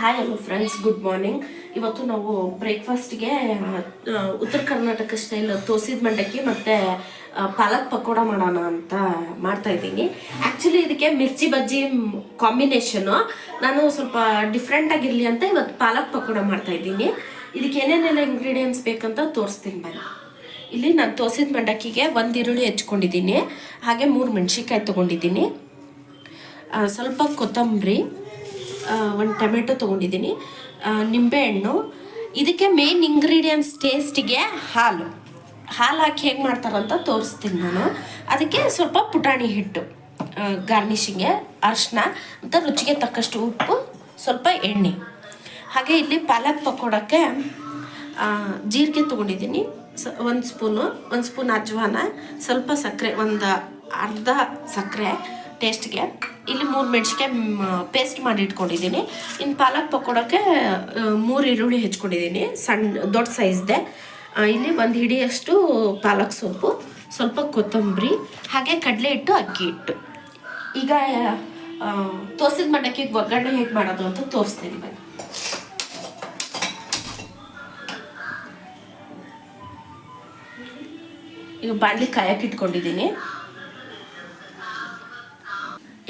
Hi hello friends good morning ಇವತ್ತು ನಾವು ಬ್ರೇಕ್ಫಾಸ್ಟ್ಗೆ ಉತ್ತರ ಕರ್ನಾಟಕ ಸ್ಟೈಲ್ ತೋಸಿದ ಮಂಡಕ್ಕಿ ಮತ್ತು ಪಾಲಕ್ ಪಕೋಡ ಮಾಡೋಣ ಅಂತ ಮಾಡ್ತಾ ಇದ್ದೀನಿ. ಆ್ಯಕ್ಚುಲಿ ಇದಕ್ಕೆ ಮಿರ್ಚಿ ಬಜ್ಜಿ ಕಾಂಬಿನೇಷನು ನಾನು ಸ್ವಲ್ಪ ಡಿಫ್ರೆಂಟಾಗಿರಲಿ ಅಂತ ಇವತ್ತು ಪಾಲಕ್ ಪಕೋಡ ಮಾಡ್ತಾ ಇದ್ದೀನಿ. ಇದಕ್ಕೆ ಏನೇನೆಲ್ಲ ಇಂಗ್ರೀಡಿಯೆಂಟ್ಸ್ ಬೇಕಂತ ತೋರಿಸ್ತೀನಿ ಬನ್ನಿ. ಇಲ್ಲಿ ನಾನು ತೋಸಿದ ಮಂಡಕ್ಕಿಗೆ ಒಂದು ಈರುಳ್ಳಿ ಹೆಚ್ಕೊಂಡಿದ್ದೀನಿ. ಹಾಗೆ ಮೂರು ಮೆಣಸಿನ್ಕಾಯಿ ತೊಗೊಂಡಿದ್ದೀನಿ. ಸ್ವಲ್ಪ ಕೊತ್ತಂಬರಿ. ಒಂದು ಟೊಮೆಟೊ ತೊಗೊಂಡಿದ್ದೀನಿ. ನಿಂಬೆಹಣ್ಣು. ಇದಕ್ಕೆ ಮೇನ್ ಇಂಗ್ರೀಡಿಯೆಂಟ್ಸ್ ಟೇಸ್ಟಿಗೆ ಹಾಲು. ಹಾಲು ಹಾಕಿ ಹೇಗೆ ಮಾಡ್ತಾರಂತ ತೋರಿಸ್ತೀನಿ ನಾನು. ಅದಕ್ಕೆ ಸ್ವಲ್ಪ ಪುಟಾಣಿ ಹಿಟ್ಟು ಗಾರ್ನಿಷಿಂಗೆ ಅರಿಶಿನ ಮತ್ತು ರುಚಿಗೆ ತಕ್ಕಷ್ಟು ಉಪ್ಪು, ಸ್ವಲ್ಪ ಎಣ್ಣೆ. ಹಾಗೆ ಇಲ್ಲಿ ಪಾಲಕ್ ಪಕೋಡಕ್ಕೆ ಜೀರಿಗೆ ತೊಗೊಂಡಿದ್ದೀನಿ. ಸ, ಒಂದು ಸ್ಪೂನು, ಒಂದು ಸ್ಪೂನ್ ಅಜ್ವಾನ, ಸ್ವಲ್ಪ ಸಕ್ಕರೆ, ಒಂದು ಅರ್ಧ ಸಕ್ಕರೆ ಟೇಸ್ಟ್ಗೆ ಇಲ್ಲಿ ಮೂರು ಮೆಣಸಿನ್ಕಾಯಿ ಪೇಸ್ಟ್ ಮಾಡಿ ಇಟ್ಕೊಂಡಿದ್ದೀನಿ. ಇನ್ನು ಪಾಲಕ್ ಪಕೋಡಕ್ಕೆ ಮೂರು ಈರುಳ್ಳಿ ಹೆಚ್ಕೊಂಡಿದ್ದೀನಿ. ಸಣ್ಣ ದೊಡ್ಡ ಸೈಜ್ದೆ ಇಲ್ಲಿ ಒಂದು ಹಿಡಿಯಷ್ಟು ಪಾಲಕ್ ಸೊಪ್ಪು, ಸ್ವಲ್ಪ ಕೊತ್ತಂಬರಿ, ಹಾಗೆ ಕಡಲೆ ಹಿಟ್ಟು, ಅಕ್ಕಿ ಹಿಟ್ಟು. ಈಗ ತೋರ್ಸಿದ ಮಂಡಕ್ಕಿಗೆ ಒಗ್ಗರಣೆ ಹೇಗೆ ಮಾಡೋದು ಅಂತ ತೋರಿಸ್ತೀನಿ ಬನ್ನಿ. ಈಗ ಬಾಣಲಿ ಕಾಯಕ್ಕೆ ಇಟ್ಕೊಂಡಿದ್ದೀನಿ.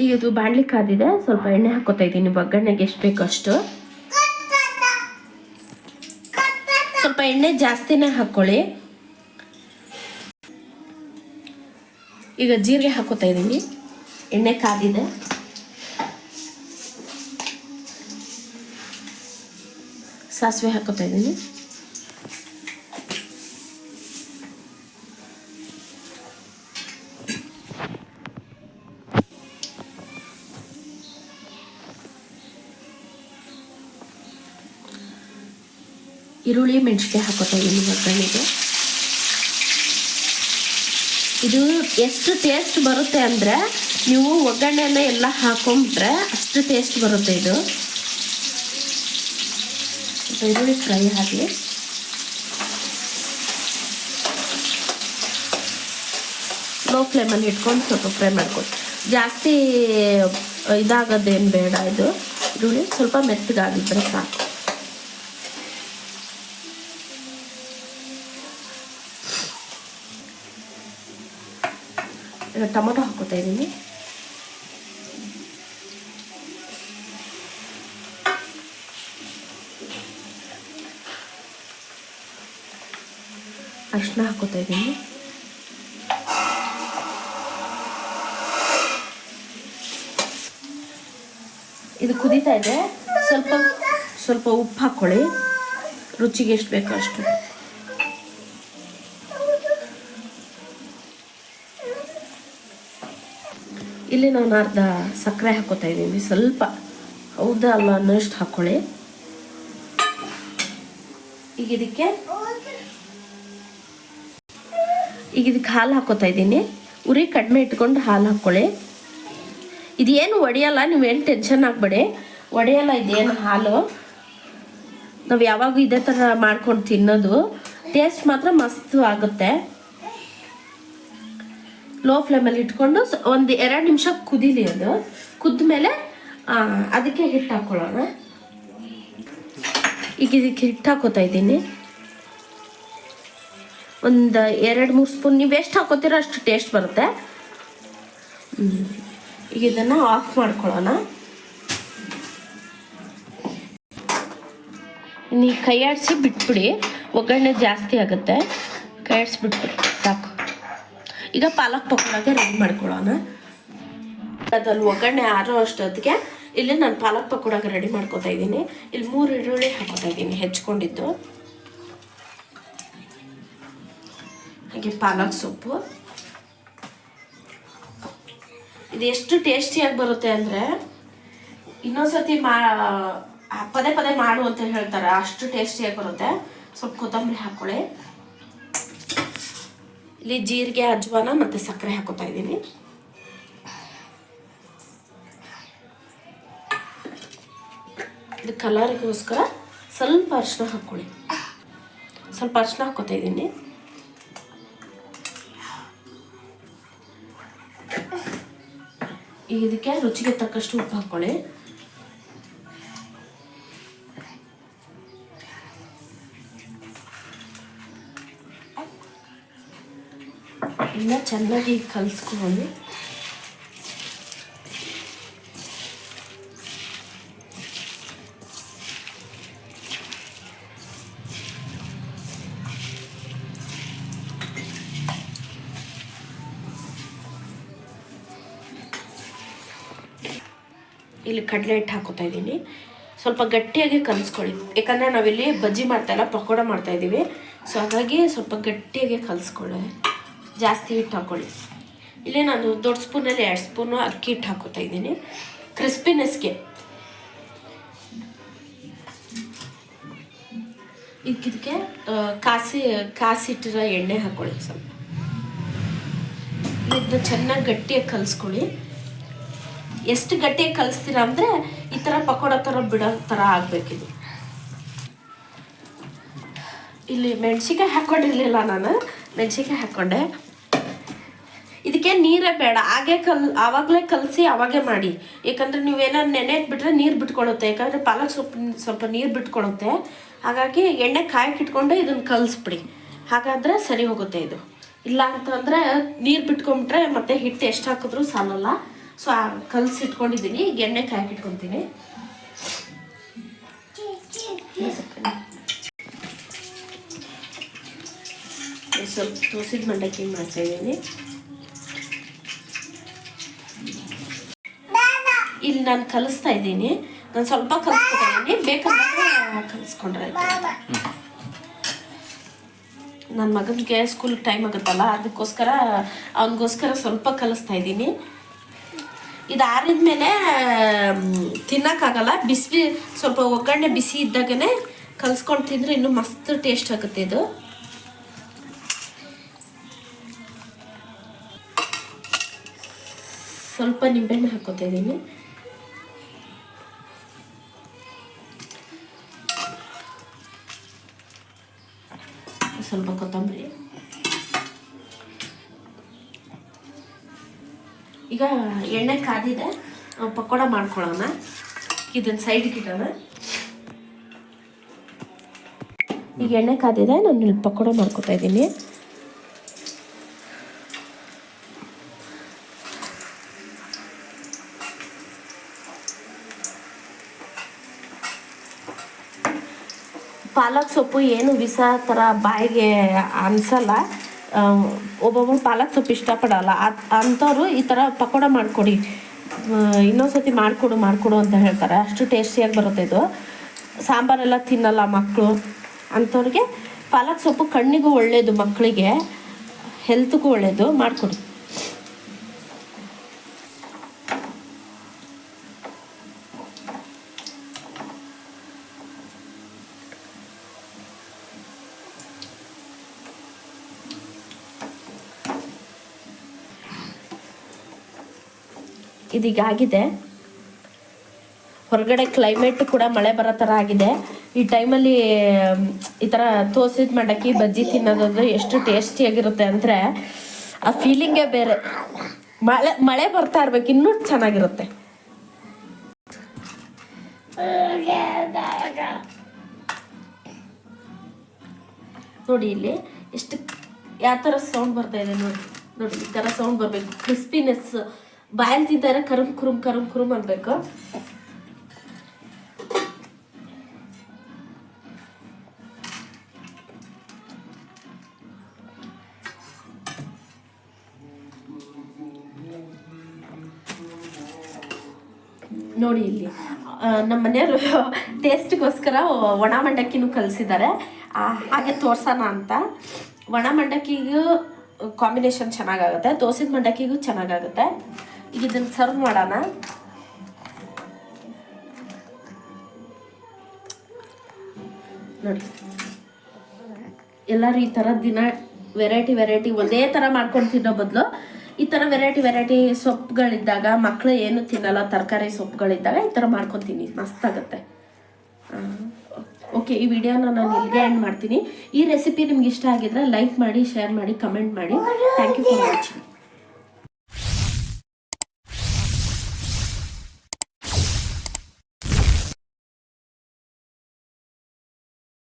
ಈಗ ಇದು ಬಾಣಲಿ ಕಾದಿದೆ. ಸ್ವಲ್ಪ ಎಣ್ಣೆ ಹಾಕೋತಾ ಇದ್ದೀನಿ. ಒಗ್ಗರಣೆಗೆ ಎಷ್ಟು ಬೇಕು ಅಷ್ಟು. ಸ್ವಲ್ಪ ಎಣ್ಣೆ ಜಾಸ್ತಿನೇ ಹಾಕ್ಕೊಳ್ಳಿ ಈಗ ಜೀರಿಗೆ ಹಾಕೋತಾ ಇದ್ದೀನಿ. ಎಣ್ಣೆ ಕಾದಿದೆ. ಸಾಸಿವೆ ಹಾಕೋತಾ ಇದ್ದೀನಿ. ಈರುಳ್ಳಿ ಮೆಣಸಿನ್ಕಾಯಿ ಹಾಕೋತಾ ಇದ್ದೀನಿ ಒಗ್ಗರಣೆಗೆ ಇದು ಎಷ್ಟು ಟೇಸ್ಟ್ ಬರುತ್ತೆ ಅಂದರೆ ನೀವು ಒಗ್ಗರಣೆನ ಎಲ್ಲ ಹಾಕೊಂಡ್ರೆ ಅಷ್ಟು ಟೇಸ್ಟ್ ಬರುತ್ತೆ ಇದು. ಈರುಳ್ಳಿ ಫ್ರೈ ಆಗಲಿ. ಲೋ ಫ್ಲೇಮಲ್ಲಿ ಇಟ್ಕೊಂಡು ಸ್ವಲ್ಪ ಫ್ರೈ ಮಾಡ್ಕೊಳ್ಳಿ ಜಾಸ್ತಿ, ಇದಾಗೋದೇನು ಬೇಡ ಇದು. ಈರುಳ್ಳಿ ಸ್ವಲ್ಪ ಮೆತ್ತಗಾಗಿದ್ರೆ ಸಾಕು. ಈಗ ಟೊಮೊಟೊ ಹಾಕೋತಾ ಇದ್ದೀನಿ ಅರಿಶಿನ ಹಾಕೋತಾ ಇದ್ದೀನಿ ಇದು ಕುದೀತಾ ಇದೆ? ಸ್ವಲ್ಪ ಸ್ವಲ್ಪ ಉಪ್ಪು ಹಾಕ್ಕೊಳ್ಳಿ ರುಚಿಗೆ ಎಷ್ಟು ಬೇಕೋ ಅಷ್ಟು. ಇಲ್ಲಿ ನಾನು ಅರ್ಧ ಸಕ್ಕರೆ ಹಾಕೋತಾ ಇದ್ದೀನಿ. ಸ್ವಲ್ಪ ಹೌದಾ ಅಲ್ಲ ಅನ್ನೋಷ್ಟು ಹಾಕ್ಕೊಳ್ಳಿ ಈಗ ಇದಕ್ಕೆ ಈಗ ಇದಕ್ಕೆ ಹಾಲು ಹಾಕೋತಾ ಇದ್ದೀನಿ. ಉರಿ ಕಡಿಮೆ ಇಟ್ಕೊಂಡು ಹಾಲು ಹಾಕ್ಕೊಳ್ಳಿ ಇದೇನು ಒಡೆಯಲ್ಲ ನೀವೇನು ಟೆನ್ಷನ್ ಆಗಬೇಡಿ. ಒಡೆಯಲ್ಲ ಇದೇನು ಹಾಲು. ನಾವು ಯಾವಾಗೂ ಇದೇ ಥರ ಮಾಡ್ಕೊಂಡು ತಿನ್ನೋದು. ಟೇಸ್ಟ್ ಮಾತ್ರ ಮಸ್ತ್ ಆಗುತ್ತೆ. ಲೋ ಫ್ಲೇಮಲ್ಲಿ ಇಟ್ಕೊಂಡು ಒಂದು ಎರಡು ನಿಮಿಷ ಕುದೀಲಿ ಅದು. ಕುದ್ದ ಮೇಲೆ ಅದಕ್ಕೆ ಹಿಟ್ಟು ಹಾಕ್ಕೊಳ್ಳೋಣ ಈಗ ಇದಕ್ಕೆ ಹಿಟ್ಟು ಹಾಕೋತಾ ಇದ್ದೀನಿ. ಒಂದು ಎರಡು ಮೂರು ಸ್ಪೂನ್, ನೀವು ಎಷ್ಟು ಹಾಕೋತೀರೋ ಅಷ್ಟು ಟೇಸ್ಟ್ ಬರುತ್ತೆ. ಈಗ ಇದನ್ನು ಆಫ್ ಮಾಡ್ಕೊಳ್ಳೋಣ. ನೀ ಕೈ ಆಡಿಸಿ ಬಿಟ್ಬಿಡಿ. ಒಗ್ಗರಣೆ ಜಾಸ್ತಿ ಆಗುತ್ತೆ. ಕೈ ಆಡಿಸಿ ಬಿಟ್ಬಿಡಿ. ಸಾಕು. ಈಗ ಪಾಲಕ್ ಪಕೋಡಾಗೆ ರೆಡಿ ಮಾಡ್ಕೊಳ್ಳೋಣ. ಅದ್ರಲ್ಲಿ ಒಗ್ಗರಣೆ ಆರೋ ಅಷ್ಟೊತ್ತಿಗೆ ಇಲ್ಲಿ ನಾನು ಪಾಲಕ್ ಪಕೋಡಾಗೆ ರೆಡಿ ಮಾಡ್ಕೊತಾ ಇದ್ದೀನಿ. ಇಲ್ಲಿ ಮೂರು ಈರುಳ್ಳಿ ಹಾಕೋತಾ ಇದ್ದೀನಿ ಹೆಚ್ಕೊಂಡಿದ್ದು. ಹಾಗೆ ಪಾಲಕ್ ಸೊಪ್ಪು. ಇದು ಎಷ್ಟು ಟೇಸ್ಟಿಯಾಗಿ ಬರುತ್ತೆ ಅಂದರೆ ಇನ್ನೊಂದ್ಸತಿ ಮಾ ಪದೇ ಪದೇ ಮಾಡು ಅಂತ ಹೇಳ್ತಾರೆ. ಅಷ್ಟು ಟೇಸ್ಟಿಯಾಗಿ ಬರುತ್ತೆ. ಸ್ವಲ್ಪ ಕೊತ್ತಂಬರಿ ಹಾಕ್ಕೊಳ್ಳಿ ಇಲ್ಲಿ ಜೀರಿಗೆ, ಅಜ್ವಾನ ಮತ್ತು ಸಕ್ಕರೆ ಹಾಕೋತಾ ಇದ್ದೀನಿ. ಇದು ಕಲರಿಗೋಸ್ಕರ ಸ್ವಲ್ಪ ಅರಿಶಿನ ಹಾಕ್ಕೊಳ್ಳಿ. ಸ್ವಲ್ಪ ಅರಿಶಿನ ಹಾಕೋತಾ ಇದ್ದೀನಿ. ಇದಕ್ಕೆ ರುಚಿಗೆ ತಕ್ಕಷ್ಟು ಉಪ್ಪು ಹಾಕ್ಕೊಳ್ಳಿ. ಇನ್ನ ಚೆನ್ನಾಗಿ ಕಲಿಸ್ಕೊಳ್ಳಿ. ಇಲ್ಲಿ ಕಡಲೆ ಹಿಟ್ಟು ಹಾಕೋತಾ ಇದ್ದೀನಿ. ಸ್ವಲ್ಪ ಗಟ್ಟಿಯಾಗಿ ಕಲಿಸ್ಕೊಳ್ಳಿ. ಯಾಕಂದರೆ ನಾವಿಲ್ಲಿ ಬಜ್ಜಿ ಮಾಡ್ತಾಯಿಲ್ಲ ಪಕೋಡ ಮಾಡ್ತಾ ಇದ್ದೀವಿ. ಸೊ ಹಾಗಾಗಿ ಸ್ವಲ್ಪ ಗಟ್ಟಿಯಾಗಿ ಕಲಿಸ್ಕೊಳ್ಳಿ. ಜಾಸ್ತಿ ಹಿಟ್ಟು ಹಾಕ್ಕೊಳ್ಳಿ ಇಲ್ಲಿ ನಾನು ದೊಡ್ಡ ಸ್ಪೂನಲ್ಲಿ ಎರಡು ಸ್ಪೂನು ಅಕ್ಕಿ ಹಿಟ್ಟು ಹಾಕೋತಾ ಇದ್ದೀನಿ. ಕ್ರಿಸ್ಪಿನೆಸ್ಗೆ. ಇದಕ್ಕೆ ಕಾಸಿ ಕಾಸಿಟ್ಟಿರೋ ಎಣ್ಣೆ ಹಾಕ್ಕೊಳ್ಳಿ ಸ್ವಲ್ಪ. ಇದನ್ನ ಚೆನ್ನಾಗಿ ಗಟ್ಟಿಯಾಗಿ ಕಲಿಸ್ಕೊಳ್ಳಿ. ಎಷ್ಟು ಗಟ್ಟಿಯಾಗಿ ಕಲಿಸ್ತೀರಾ ಅಂದರೆ ಈ ಥರ ಪಕೋಡ ಥರ ಬಿಡೋ ಥರ ಆಗಬೇಕಿದು ಇಲ್ಲಿ ಮೆಣಸಿಕಾಯಿ ಹಾಕ್ಕೊಂಡಿರಲಿಲ್ಲ ನಾನು. ಮೆಣಸಿಕಾಯಿ ಹಾಕ್ಕೊಂಡೆ ಇದಕ್ಕೆ ನೀರೇ ಬೇಡ. ಹಾಗೆ ಕಲ್ ಆವಾಗಲೇ ಕಲಸಿ ಆವಾಗೇ ಮಾಡಿ. ಯಾಕಂದರೆ ನೀವೇನಾದ್ರು ನೆನೆ ಬಿಟ್ಟರೆ ನೀರು ಬಿಟ್ಕೊಳುತ್ತೆ. ಯಾಕಂದರೆ ಪಾಲಕ್ ಸೊಪ್ಪು ಸ್ವಲ್ಪ ನೀರು ಬಿಟ್ಕೊಳುತ್ತೆ. ಹಾಗಾಗಿ ಎಣ್ಣೆ ಕಾಯಕ್ಕೆ ಇಟ್ಕೊಂಡು ಇದನ್ನು ಕಲಿಸ್ಬಿಡಿ. ಹಾಗಾದರೆ ಸರಿ ಹೋಗುತ್ತೆ ಇದು. ಇಲ್ಲ ಅಂತಂದರೆ ನೀರು ಬಿಟ್ಕೊಂಬಿಟ್ರೆ ಮತ್ತೆ ಹಿಟ್ಟು ಎಷ್ಟು ಹಾಕಿದ್ರೂ ಸಾಲಲ್ಲ. ಸೊ ಕಲಸಿ ಇಟ್ಕೊಂಡಿದ್ದೀನಿ ಈಗ ಎಣ್ಣೆ ಕಾಯಕ್ಕೆ ಸ್ವಲ್ಪ ತೋಸಿದ ಮಂಡಕ್ಕಿ ಮಾಡ್ತಾ ಇದ್ದೀನಿ. ಇಲ್ಲಿ ನಾನು ಕಲಿಸ್ತಾ ಇದ್ದೀನಿ. ನಾನು ಸ್ವಲ್ಪ ಕಲಿಸ್ಕೊತಾ ಬೇಕಾದ್ರೆ ಕಲಿಸ್ಕೊಂಡ್ರೆ ನನ್ನ ಮಗನಿಗೆ ಸ್ಕೂಲ್ ಟೈಮ್ ಆಗುತ್ತಲ್ಲ, ಅದಕ್ಕೋಸ್ಕರ ಅವನಿಗೋಸ್ಕರ ಸ್ವಲ್ಪ ಕಲಿಸ್ತಾ ಇದ್ದೀನಿ. ಇದು ಆರಿದ ಮೇಲೆ ತಿನ್ನೋಕ್ಕಾಗಲ್ಲ. ಬಿಸಿ ಸ್ವಲ್ಪ ಒಗ್ಗರಣೆ ಬಿಸಿ ಇದ್ದಾಗನೇ ಕಲಿಸ್ಕೊಂಡು ತಿಂದರೆ ಇನ್ನೂ ಮಸ್ತ್ ಟೇಸ್ಟ್ ಆಗುತ್ತೆ ಇದು. ಸ್ವಲ್ಪ ನಿಂಬೆಹಣ್ಣು ಹಾಕೋತಾ ಇದ್ದೀನಿ. ಸ್ವಲ್ಪ ಕೊತ್ತಂಬರಿ. ಈಗ ಎಣ್ಣೆ ಕಾದಿದೆ ಪಕೋಡ ಮಾಡ್ಕೊಳ್ಳೋಣ. ಇದನ್ನ ಸೈಡ್ಗೆ ಇಡೋಣ. ಈಗ ಎಣ್ಣೆ ಕಾದಿದೆ, ನಾನು ಪಕೋಡ ಮಾಡ್ಕೊತಾ ಇದ್ದೀನಿ. ಪಾಲಕ್ ಸೊಪ್ಪು ಏನು ವಿಷ ಥರ ಬಾಯಿಗೆ ಅನ್ಸಲ್ಲ. ಒಬ್ಬೊಬ್ಬರು ಪಾಲಕ್ ಸೊಪ್ಪು ಇಷ್ಟಪಡಲ್ಲ. ಅಂಥವ್ರು ಈ ಥರ ಪಕೋಡ ಮಾಡಿಕೊಡಿ. ಇನ್ನೊಂದ್ಸತಿ ಮಾಡಿಕೊಡು ಮಾಡಿಕೊಡು ಅಂತ ಹೇಳ್ತಾರೆ. ಅಷ್ಟು ಟೇಸ್ಟಿಯಾಗಿ ಬರುತ್ತೆ ಇದು. ಸಾಂಬಾರೆಲ್ಲ ತಿನ್ನಲ್ಲ ಮಕ್ಕಳು ಅಂಥವ್ರಿಗೆ ಪಾಲಕ್ ಸೊಪ್ಪು ಕಣ್ಣಿಗೂ ಒಳ್ಳೆಯದು ಮಕ್ಕಳಿಗೆ. ಹೆಲ್ತ್ಗೂ ಒಳ್ಳೆಯದು ಮಾಡಿಕೊಡಿ. ಇದೀಗ ಆಗಿದೆ ಹೊರಗಡೆ ಕ್ಲೈಮೇಟ್ ಕೂಡ ಮಳೆ ಬರೋ ಥರ ಆಗಿದೆ. ಈ ಟೈಮಲ್ಲಿ ಈ ಥರ ತೋಸಿದ ಮಂಡಕ್ಕಿ ಬಜ್ಜಿ ತಿನ್ನೋದಂದ್ರೆ ಎಷ್ಟು ಟೇಸ್ಟಿಯಾಗಿರುತ್ತೆ ಅಂದರೆ, ಆ ಫೀಲಿಂಗೇ ಬೇರೆ. ಮಳೆ ಮಳೆ ಬರ್ತಾ ಇರ್ಬೇಕು, ಇನ್ನೂ ಚೆನ್ನಾಗಿರುತ್ತೆ. ನೋಡಿ ಇಲ್ಲಿ ಎಷ್ಟು ಯಾವ ಥರ ಸೌಂಡ್ ಬರ್ತಾ ಇದೆ ನೋಡಿ. ನೋಡಿ, ಈ ಥರ ಸೌಂಡ್ ಬರಬೇಕು. ಕ್ರಿಸ್ಪಿನೆಸ್ ಬಾಯಲ್ಲಿ ತಿಂತಾರೆ ಕರುಮ್ ಕುರುಮ್ ಕರುಮ್ ಕುರುಮ್ ಅನ್ಬೇಕು. ನೋಡಿ ಇಲ್ಲಿ ನಮ್ಮ ಮನೆಯವರು ಟೇಸ್ಟಿಗೋಸ್ಕರ ಒಣ ಮಂಡಕ್ಕಿನೂ ಕಲಿಸಿದ್ದಾರೆ ಹಾಗೆ ತೋರ್ಸೋಣ ಅಂತ. ಒಣ ಮಂಡಕ್ಕಿಗೂ ಕಾಂಬಿನೇಷನ್ ಚೆನ್ನಾಗಾಗುತ್ತೆ ದೋಸೆ ಮಂಡಕ್ಕಿಗೂ ಚೆನ್ನಾಗಾಗುತ್ತೆ. ಈಗ ಇದನ್ನು ಸರ್ವ್ ಮಾಡೋಣ. ನೋಡಿ. ಎಲ್ಲರೂ ಈ ಥರ ದಿನ ವೆರೈಟಿ ವೆರೈಟಿ ಒಂದೇ ಥರ ಮಾಡ್ಕೊಂಡು ತಿನ್ನೋ ಬದಲು ಈ ಥರ ವೆರೈಟಿ ವೆರೈಟಿ ಸೊಪ್ಪುಗಳಿದ್ದಾಗ ಮಕ್ಕಳು ಏನು ತಿನ್ನಲ್ಲ, ತರಕಾರಿ ಸೊಪ್ಪುಗಳಿದ್ದಾಗ ಈ ಥರ ಮಾಡ್ಕೊತೀನಿ ಮಸ್ತಾಗುತ್ತೆ ಓಕೆ ಈ ವಿಡಿಯೋನ ನಾನು ಇಲ್ಲಿಗೆ ಎಂಡ್ ಮಾಡ್ತೀನಿ. ಈ ರೆಸಿಪಿ ನಿಮ್ಗೆ ಇಷ್ಟ ಆಗಿದ್ರೆ ಲೈಕ್ ಮಾಡಿ ಶೇರ್ ಮಾಡಿ ಕಮೆಂಟ್ ಮಾಡಿ. Thank you for watching